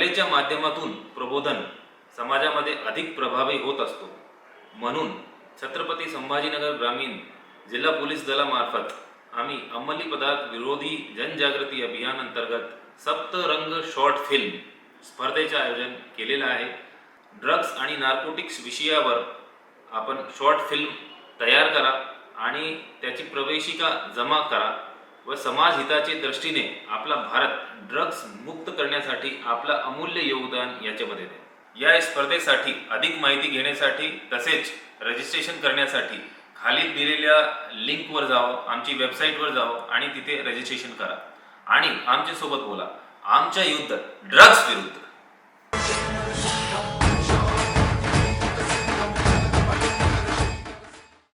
कलेच्या माध्यमातून प्रबोधन समाजामध्ये अधिक प्रभावी होत असतो. म्हणून छत्रपती संभाजीनगर ग्रामीण जिल्हा पोलीस दलामार्फत आम्ही अंमली पदार्थ विरोधी जनजागृती अभियान अंतर्गत सप्तरंग शॉर्ट फिल्म स्पर्धेचे आयोजन केलेलं आहे. ड्रग्ज आणि नार्कोटिक्स विषयावर आपण शॉर्ट फिल्म तयार करा आणि त्याची प्रवेशिका जमा करा. व समाज हिताचे दृष्टीने आपला भारत ड्रग्ज मुक्त करण्यासाठी आपलं अमूल्य योगदान याच्यामध्ये द्या या स्पर्धेसाठी अधिक माहिती घेण्यासाठी तसेच रजिस्ट्रेशन करण्यासाठी खालील दिलेल्या लिंकवर जावं आमची वेबसाईटवर जावं आणि तिथे रजिस्ट्रेशन करा. आणि आमच्यासोबत बोला. आमच्या युद्ध ड्रग्ज विरुद्ध.